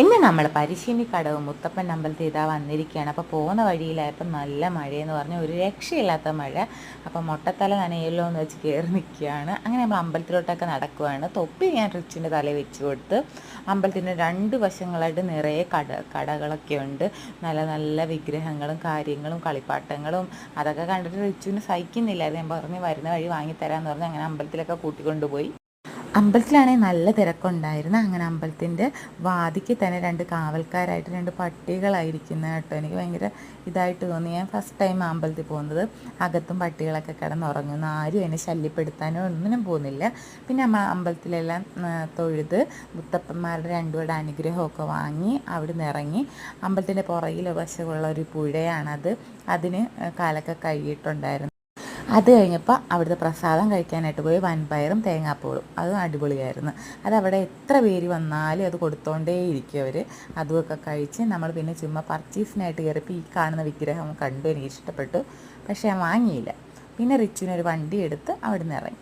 ഇന്ന് നമ്മൾ പരിശീലി കടവ് മുത്തപ്പൻ അമ്പലത്തിൽ ഇതാ വന്നിരിക്കുകയാണ്. അപ്പോൾ പോകുന്ന വഴിയിലായപ്പോൾ നല്ല മഴയെന്ന് പറഞ്ഞ് ഒരു രക്ഷയില്ലാത്ത മഴ. അപ്പോൾ മുട്ടത്തല നനയല്ലോ എന്ന് വെച്ച് കയറി നിൽക്കുകയാണ്. അങ്ങനെ നമ്മൾ അമ്പലത്തിലോട്ടൊക്കെ നടക്കുവാണ്. തൊപ്പി ഞാൻ റിച്ചിന്റെ തലയിൽ വെച്ച് കൊടുത്ത് അമ്പലത്തിന്റെ രണ്ട് വശങ്ങളായിട്ട് നിറയെ കട കടകളൊക്കെ ഉണ്ട്. നല്ല നല്ല വിഗ്രഹങ്ങളും കാര്യങ്ങളും കളിപ്പാട്ടങ്ങളും അതൊക്കെ കണ്ടിട്ട് റിച്ചുവിന് സഹിക്കുന്നില്ലായിരുന്നു. ഞാൻ പറഞ്ഞ് വരുന്ന വഴി വാങ്ങിത്തരാമെന്ന് പറഞ്ഞ് അങ്ങനെ അമ്പലത്തിലൊക്കെ കൂട്ടിക്കൊണ്ടുപോയി. അമ്പലത്തിലാണെങ്കിൽ നല്ല തിരക്കുണ്ടായിരുന്നു. അങ്ങനെ അമ്പലത്തിന്റെ വാതിക്ക് തന്നെ രണ്ട് കാവൽക്കാരായിട്ട് രണ്ട് പട്ടികളായിരിക്കുന്ന കേട്ടോ. എനിക്ക് ഭയങ്കര ഇതായിട്ട് തോന്നി. ഞാൻ ഫസ്റ്റ് ടൈം അമ്പലത്തിൽ പോകുന്നത്. അകത്തും പട്ടികളൊക്കെ കിടന്നുറങ്ങുന്നു. ആരും എന്നെ ശല്യപ്പെടുത്താനോ ഒന്നിനും പോകുന്നില്ല. പിന്നെ നമ്മൾ അമ്പലത്തിലെല്ലാം തൊഴുത് മുത്തപ്പന്മാരുടെ രണ്ടുപേരുടെ അനുഗ്രഹമൊക്കെ വാങ്ങി അവിടെ നിന്ന് ഇറങ്ങി. അമ്പലത്തിന്റെ പുറകിൽ വശമുള്ള ഒരു പുഴയാണത്. അതിന് കാലൊക്കെ കഴുകിയിട്ടുണ്ടായിരുന്നു അത് കഴിഞ്ഞപ്പോൾ അവിടുത്തെ പ്രസാദം കഴിക്കാനായിട്ട് പോയി വൻപയറും തേങ്ങാപ്പൂളും. അതും അടിപൊളിയായിരുന്നു. അത് അവിടെ എത്ര പേര് വന്നാലും അത് കൊടുത്തോണ്ടേ ഇരിക്കും അവർ അതുമൊക്കെ കഴിച്ച് നമ്മൾ പിന്നെ ചുമ്മാ പർച്ചേസിനായിട്ട് കയറിയപ്പോൾ ഈ കാണുന്ന വിഗ്രഹം കണ്ടു എനിക്ക് ഇഷ്ടപ്പെട്ടു. പക്ഷേ ഞാൻ വാങ്ങിയില്ല. പിന്നെ റിച്ചുവിനൊരു വണ്ടി എടുത്ത് അവിടെ നിന്ന് ഇറങ്ങി.